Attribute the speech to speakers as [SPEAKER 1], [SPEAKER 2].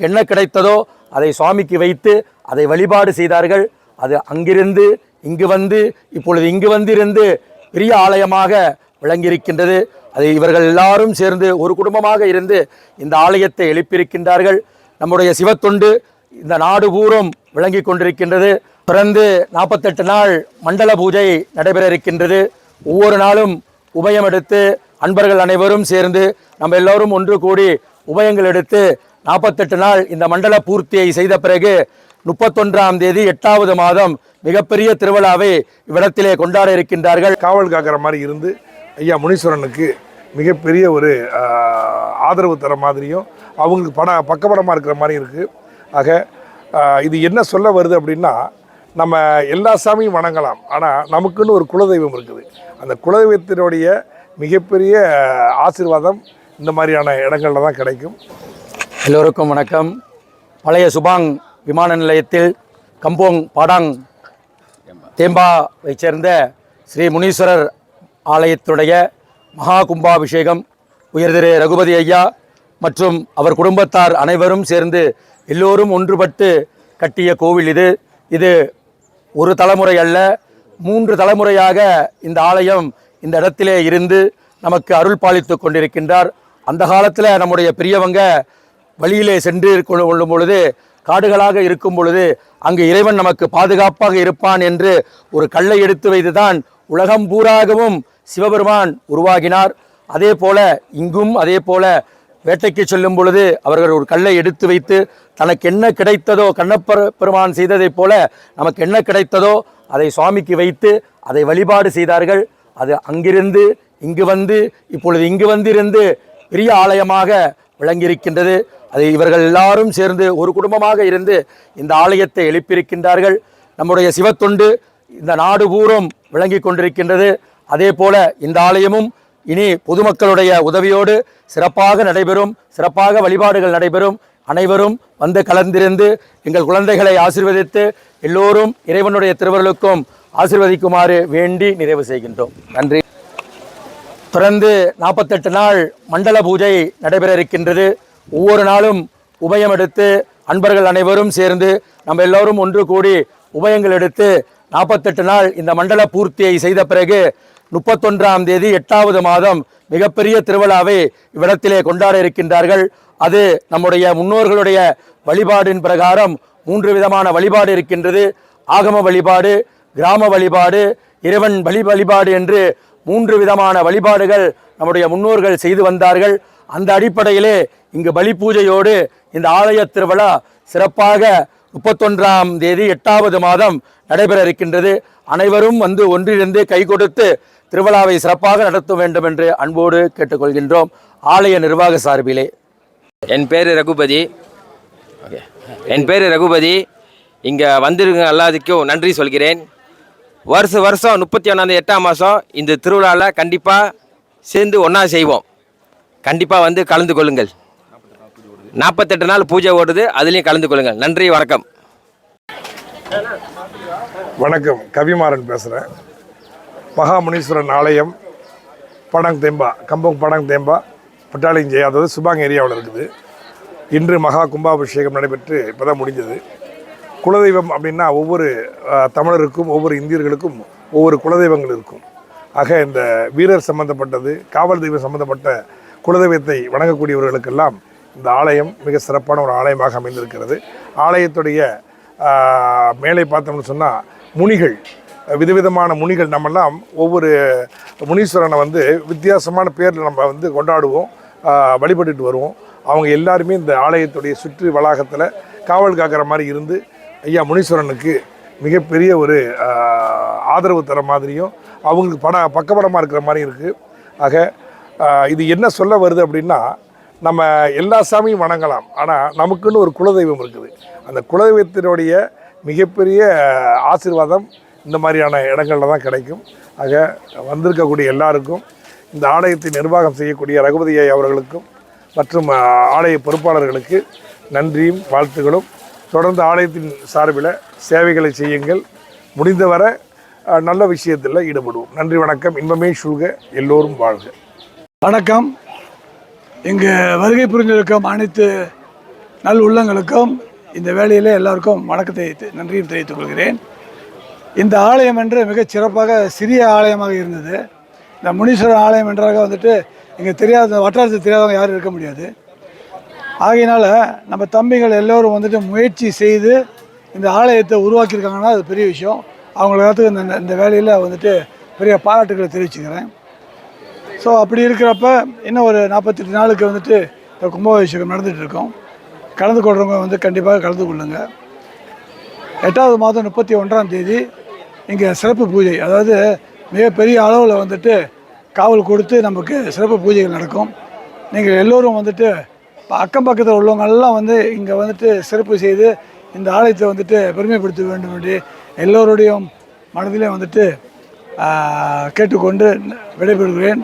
[SPEAKER 1] என்ன கிடைத்ததோ அதை சுவாமிக்கு வைத்து அதை வழிபாடு செய்தார்கள். அது அங்கிருந்து இங்கு வந்து இப்பொழுது இங்கு வந்திருந்து பெரிய ஆலயமாக விளங்கியிருக்கின்றது. அதை இவர்கள் எல்லாரும் சேர்ந்து ஒரு குடும்பமாக இருந்து இந்த ஆலயத்தை எழுப்பியிருக்கின்றார்கள். நம்முடைய சிவத்தொண்டு இந்த நாடு பூரம் விளங்கி கொண்டிருக்கின்றது. பிறந்து நாற்பத்தெட்டு நாள் மண்டல பூஜை நடைபெற இருக்கின்றது. ஒவ்வொரு நாளும் உபயம் எடுத்து அன்பர்கள் அனைவரும் சேர்ந்து நம்ம எல்லோரும் ஒன்று கூடி உபயங்கள் எடுத்து நாற்பத்தெட்டு நாள் இந்த மண்டல பூர்த்தியை செய்த பிறகு முப்பத்தொன்றாம் தேதி எட்டாவது மாதம் மிகப்பெரிய திருவிழாவை இவ்விடத்திலே கொண்டாட இருக்கின்றார்கள்.
[SPEAKER 2] காவல் காக்கிற மாதிரி இருந்து ஐயா முனீஸ்வரனுக்கு மிகப்பெரிய ஒரு ஆதரவு தர மாதிரியும் அவங்களுக்கு பட பக்கபடமாக இருக்கிற மாதிரி இருக்குது ஆக இது என்ன சொல்ல வருது அப்படின்னா நம்ம எல்லா சாமியும் வணங்கலாம். ஆனால் நமக்குன்னு ஒரு குலதெய்வம் இருக்குது. அந்த குலதெய்வத்தினுடைய மிகப்பெரிய ஆசீர்வாதம் இந்த மாதிரியான இடங்கள்ல தான் கிடைக்கும்.
[SPEAKER 1] எல்லோருக்கும் வணக்கம். பழைய சுபாங் விமான நிலையத்தில் கம்போங் பாடாங் தேம்பாவை சேர்ந்த ஸ்ரீ முனீஸ்வரர் ஆலயத்துடைய மகா கும்பாபிஷேகம் உயர்திரு ரகுபதி ஐயா மற்றும் அவர் குடும்பத்தார் அனைவரும் சேர்ந்து எல்லோரும் ஒன்றுபட்டு கட்டிய கோவில் இது. இது ஒரு தலைமுறை அல்ல மூன்று தலைமுறையாக இந்த ஆலயம் இந்த இடத்திலே இருந்து நமக்கு அருள் பாலித்து கொண்டிருக்கின்றார். அந்த காலத்தில் நம்முடைய பெரியவங்க வழியிலே சென்று கொள்ளும் பொழுது காடுகளாக இருக்கும் பொழுது அங்கு இறைவன் நமக்கு பாதுகாப்பாக இருப்பான் என்று ஒரு கல்லை எடுத்து வைத்துதான் உலகம் பூராகவும் சிவபெருமான் உருவாகினார். அதே போல இங்கும் அதே போல வேட்டைக்கு செல்லும் பொழுது அவர்கள் ஒரு கல்லை எடுத்து வைத்து தனக்கு என்ன கிடைத்ததோ கண்ணப்பர் பெருமான் செய்ததைப் போல நமக்கு என்ன கிடைத்ததோ அதை சுவாமிக்கு வைத்து அதை வழிபாடு செய்தார்கள். அது அங்கிருந்து இங்கு வந்து இப்பொழுது இங்கு வந்திருந்து பெரிய ஆலயமாக விளங்கியிருக்கின்றது. அதை இவர்கள் எல்லாரும் சேர்ந்து ஒரு குடும்பமாக இருந்து இந்த ஆலயத்தை எழுப்பியிருக்கின்றார்கள். நம்முடைய சிவத்தொண்டு இந்த நாடு பூரம் விளங்கி கொண்டிருக்கின்றது. அதே போல இந்த ஆலயமும் இனி பொதுமக்களுடைய உதவியோடு சிறப்பாக நடைபெறும் சிறப்பாக வழிபாடுகள் நடைபெறும். அனைவரும் வந்து கலந்திருந்து எங்கள் குழந்தைகளை ஆசீர்வதித்து எல்லோரும் இறைவனுடைய திருவருளுக்கும் ஆசிர்வதிக்குமாறு வேண்டி நிறைவு செய்கின்றோம். நன்றி. பிறந்து நாற்பத்தெட்டு நாள் மண்டல பூஜை நடைபெற இருக்கின்றது ஒவ்வொரு நாளும் உபயம் எடுத்து அன்பர்கள் அனைவரும் சேர்ந்து நம்ம எல்லோரும் ஒன்று கூடி உபயங்கள் எடுத்து நாற்பத்தெட்டு நாள் இந்த மண்டல பூர்த்தியை செய்த பிறகு முப்பத்தொன்றாம் தேதி எட்டாவது மாதம் மிகப்பெரிய திருவிழாவை இவ்விடத்திலே கொண்டாட இருக்கின்றார்கள். அது நம்முடைய முன்னோர்களுடைய வழிபாடின் பிரகாரம் மூன்று விதமான வழிபாடு இருக்கின்றது. ஆகம வழிபாடு கிராம வழிபாடு இறைவன் வழி வழிபாடு என்று மூன்று விதமான வழிபாடுகள் நம்முடைய முன்னோர்கள் செய்து வந்தார்கள். அந்த அடிப்படையிலே இங்கு பலி பூஜையோடு இந்த ஆலய திருவிழா சிறப்பாக முப்பத்தொன்றாம் தேதி எட்டாவது மாதம் நடைபெற இருக்கின்றது. அனைவரும் வந்து ஒன்றிலிருந்து கை கொடுத்து திருவிழாவை சிறப்பாக நடத்த வேண்டும் என்று அன்போடு கேட்டுக்கொள்கின்றோம். ஆலய நிர்வாக சார்பிலே.
[SPEAKER 3] என் பேர் ரகுபதி. என் பேர் ரகுபதி. இங்கே வந்திருக்க எல்லாத்துக்கும் நன்றி சொல்கிறேன். வருஷ வருஷம் முப்பத்தி ஒன்றாந்தேதி எட்டாம் மாதம் இந்த திருவிழாவில் கண்டிப்பாக சேர்ந்து ஒன்றா செய்வோம். கண்டிப்பாக வந்து கலந்து கொள்ளுங்கள். நாற்பத்தெட்டு நாள் பூஜை ஓடுது அதுலேயும் கலந்து கொள்ளுங்கள். நன்றி வணக்கம்.
[SPEAKER 2] வணக்கம் கவிமாறன் பேசுகிறேன் மகாமுனீஸ்வரன் ஆலயம் படாங் தேம்பா கம்பம் படாங் தேம்பா பட்டாளிஞ்சே அதாவது சுபாங் ஏரியாவில் இருக்குது. இன்று மகா கும்பாபிஷேகம் நடைபெற்று இப்போ தான் முடிஞ்சது. குலதெய்வம் அப்படின்னா ஒவ்வொரு தமிழருக்கும் ஒவ்வொரு இந்தியர்களுக்கும் ஒவ்வொரு குலதெய்வங்கள் இருக்கும். ஆக இந்த வீரர் சம்பந்தப்பட்டது காவல் தெய்வம் சம்பந்தப்பட்ட குலதெய்வத்தை வணங்கக்கூடியவர்களுக்கெல்லாம் இந்த ஆலயம் மிக சிறப்பான ஒரு ஆலயமாக அமைந்திருக்கிறது. ஆலயத்துடைய மேலே பார்த்தோம்னு சொன்னால் முனிகள் விதவிதமான முனிகள் நம்மெல்லாம் ஒவ்வொரு முனீஸ்வரனை வந்து வித்தியாசமான பேரில் நம்ம வந்து கொண்டாடுவோம் வழிபட்டுட்டு வருவோம். அவங்க எல்லாருமே இந்த ஆலயத்துடைய சுற்று வளாகத்தில் காவல் காக்கிற மாதிரி இருந்து ஐயா முனீஸ்வரனுக்கு மிகப்பெரிய ஒரு ஆதரவு தர மாதிரியும் அவங்களுக்கு பட பக்கபலமாக இருக்கிற மாதிரி இருக்குது ஆக இது என்ன சொல்ல வருது அப்படின்னா நம்ம எல்லா சாமியும் வணங்கலாம். ஆனால் நமக்குன்னு ஒரு குலதெய்வம் இருக்குது. அந்த குலதெய்வத்தினுடைய மிகப்பெரிய ஆசிர்வாதம் இந்த மாதிரியான இடங்களில் தான் கிடைக்கும். ஆக வந்திருக்கக்கூடிய எல்லாருக்கும் இந்த ஆலயத்தை நிர்வாகம் செய்யக்கூடிய ரகுபதி ஐயா அவர்களுக்கும் மற்றும் ஆலய பொறுப்பாளர்களுக்கு நன்றியும் வாழ்த்துகளும். தொடர்ந்து ஆலயத்தின் சார்பில் சேவைகளை செய்யுங்கள். முடிந்தவரை நல்ல விஷயத்தில் ஈடுபடுவோம். நன்றி வணக்கம். இன்பமே சூழ்க எல்லோரும் வாழ்க.
[SPEAKER 4] வணக்கம். இங்கு வருகை புரிஞ்சிருக்கும் அனைத்து நல் உள்ளங்களுக்கும் இந்த வேலையில் எல்லாருக்கும் வணக்கத்தை நன்றியும் தெரிவித்துக் கொள்கிறேன். இந்த ஆலயம் என்று மிகச் சிறப்பாக சிறிய ஆலயமாக இருந்தது. இந்த முனீஸ்வரர் ஆலயம் என்றாக வந்துட்டு இங்கே தெரியாத வட்டாரத்தில் தெரியாதவங்க யாரும் இருக்க முடியாது. ஆகையினால் நம்ம தம்பிகள் எல்லோரும் வந்துட்டு முயற்சி செய்து இந்த ஆலயத்தை உருவாக்கியிருக்காங்கன்னா அது பெரிய விஷயம். அவங்களுக்கு இந்த இந்த வேலையில் வந்துட்டு பெரிய பாராட்டுகளை தெரிவிச்சுக்கிறேன். ஸோ அப்படி இருக்கிறப்ப இன்னும் ஒரு நாற்பத்தெட்டு நாளுக்கு வந்துட்டு இந்த கும்பாபிஷேகம் நடந்துகிட்ருக்கோம். கலந்து கொள்கிறவங்க வந்து கண்டிப்பாக கலந்து கொள்ளுங்க. எட்டாவது மாதம் முப்பத்தி ஒன்றாம் தேதி இங்கே சிறப்பு பூஜை. அதாவது மிகப்பெரிய அளவில் வந்துட்டு காவல் கொடுத்து நமக்கு சிறப்பு பூஜைகள் நடக்கும். நீங்கள் எல்லோரும் வந்துட்டு இப்போ அக்கம் பக்கத்தில் உள்ளவங்கெல்லாம் வந்து இங்கே வந்துட்டு சிறப்பு செய்து இந்த ஆலயத்தை வந்துட்டு பெருமைப்படுத்த வேண்டும் என்று எல்லோருடைய மனதிலே வந்துட்டு கேட்டுக்கொண்டு விடைபெறுகிறேன்.